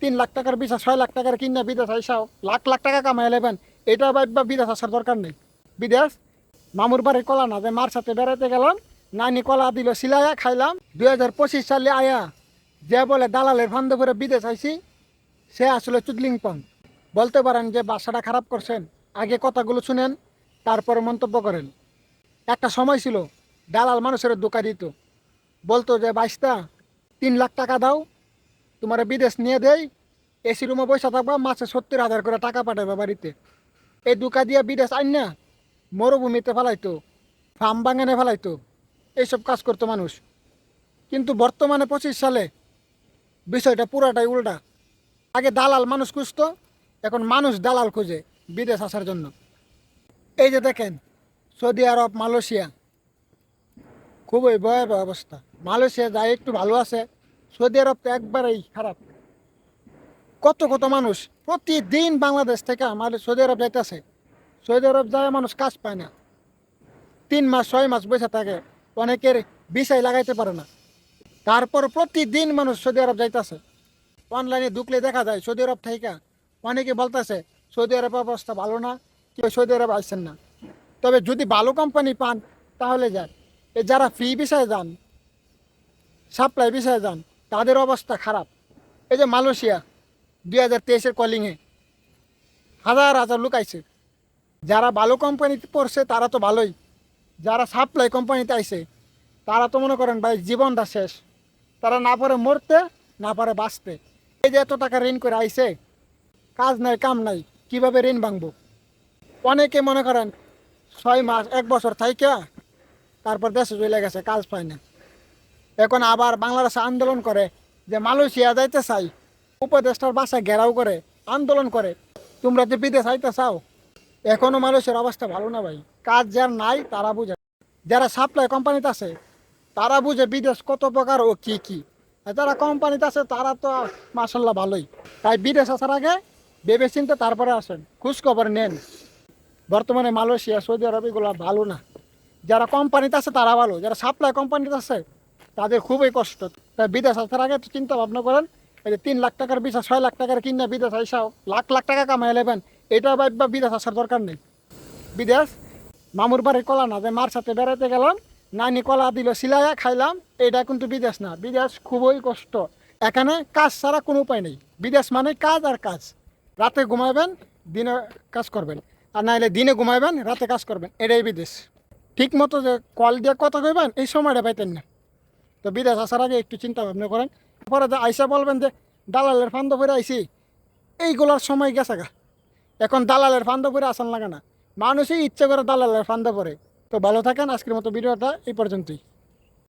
তিন লাখ টাকার বিশা ছয় লাখ টাকার কিনা বিদেশ আইসাও, লাখ লাখ টাকা কামাই লেবেন। এটা ভাববা বিদেশ আসার দরকার নেই। বিদেশ, মামুর বাড়ির কলা না, যে মার সাথে বেড়াতে গেলাম নানি কলা দিল, সিলাইয়া খাইলাম, দুই হাজার পঁচিশ সালে আয়া যে বলে দালালের ফান্দ করে বিদেশ আইছি, সে আসলে চুদলিং পং। বলতে পারেন যে বাসাটা খারাপ করছেন, আগে কথাগুলো শুনেন, তারপরে মন্তব্য করেন। একটা সময় ছিল, দালাল মানুষের দোকা দিত। বলতো যে, বাইশটা, তিন লাখ টাকা দাও তোমার বিদেশ নিয়ে দেয় এসি রুমে পয়সা থাকবা, মাসে সত্তর হাজার করে টাকা পাঠাবে বাড়িতে। এই দুকা দিয়ে বিদেশ আইন না, মরুভূমিতে ফেলাইতো, ফার্ম বাগানে ফেলাইতো, এইসব কাজ করতো মানুষ। কিন্তু বর্তমানে পঁচিশ সালে বিষয়টা পুরাটাই উল্টা। আগে দালাল মানুষ খুঁজতো, এখন মানুষ দালাল খুঁজে বিদেশ আসার জন্য। এই যে দেখেন, সৌদি আরব, মালয়েশিয়া, খুবই ভয়াবহ অবস্থা। মালয়েশিয়া যায় একটু ভালো আছে সৌদি আরব তো একবারেই খারাপ। কত কত মানুষ প্রতিদিন বাংলাদেশ থেকে আমার সৌদি আরব যাইতেছে। সৌদি আরব যায় মানুষ কাজ পায় না। তিন মাস, ছয় মাস বসে থাকে, অনেকের বিষয় লাগাইতে পারে না। তারপর প্রতিদিন মানুষ সৌদি আরব যাইতেছে। অনলাইনে ঢুকলে দেখা যায়, সৌদি আরব থেকে অনেকে বলতেছে, সৌদি আরব অবস্থা ভালো না, কেউ সৌদি আরব আসছেন না। তবে যদি ভালো কোম্পানি পান, তাহলে যান। যারা ফ্রি বিষয়ে যান সাপ্লাই বিষয়ে যান তাদের অবস্থা খারাপ। এই যে মালয়েশিয়া, দুই হাজার তেইশের কলিংয়ে হাজার হাজার লোক আইছে। যারা ভালো কোম্পানিতে পড়ছে, তারা তো ভালোই। যারা সাপ্লাই কোম্পানিতে আইছে, তারা তো মনে করেন ভাই জীবনটা শেষ। তারা না পারে মরতে, না পারে বাঁচতে। এই যে এত টাকা ঋণ করে আইছে, কাজ নাই, কাম নাই, কীভাবে ঋণ ভাঙবো? অনেকে মনে করেন ছয় মাস, এক বছর থাইকা, তারপর দেশে চলে গেছে, কাজ পায় না। এখন আবার বাংলাদেশে আন্দোলন করে যে মালয়েশিয়া যাইতে চাই, উপদেষ্টার বাসায় ঘেরাও করে, আন্দোলন করে। তোমরা যে বিদেশ আইতে চাও, এখনও মানুষের অবস্থা ভালো না ভাই। কাজ যার নাই, তারা বুঝে। যারা সাপ্লাই কোম্পানিতে আছে, তারা বুঝে বিদেশ কত প্রকার ও কি কি। যারা কোম্পানিতে আছে, তারা তো মাসাল্লাহ ভালোই। তাই বিদেশ আসার আগে ভেবে চিন্তে তারপরে আসেন। খোঁজ খবর নেন। বর্তমানে মালয়েশিয়া, সৌদি আরব এগুলো ভালো না। যারা কোম্পানিতে আছে, তারা ভালো। যারা সাপ্লাই কোম্পানিতে আছে তাদের খুবই কষ্ট। বিদেশ আসার আগে চিন্তা ভাবনা করেন, এই যে তিন লাখ টাকার বিষয় ছয় লাখ টাকার কিনা বিদেশ আইসাও লাখ লাখ টাকা কামাই নেবেন, এটা ভাববা বিদেশ আসার দরকার নেই। বিদেশ, মামুর বাড়ির কলা না, যে মার সাথে বেড়াতে গেলাম, নানি কলা দিল, সিলাইয়া খাইলাম এটা কিন্তু বিদেশ না। বিদেশ খুবই কষ্ট। এখানে কাজ ছাড়া কোনো উপায় নেই। বিদেশ মানে কাজ আর কাজ। রাতে ঘুমাবেন দিনে কাজ করবেন। আর নাহলে দিনে ঘুমাবেন রাতে কাজ করবেন। এটাই বিদেশ। ঠিক মতো যে কল দিয়ে কথা কইবেন, এই সময়টা পাইতেন না। তো বিদেশ আসার আগে একটু চিন্তা ভাবনা করেন। পরে যে আইসা বলবেন যে, দালালের ফান্দ ফিরে আইসি এইগুলোর সময় গেছে গা। এখন দালালের ফান্দ ফিরে আসান লাগে না। মানুষই ইচ্ছে করে দালালের ফান্দ পরে তো ভালো থাকেন, আজকের মতো ভিডিওটা এই পর্যন্তই।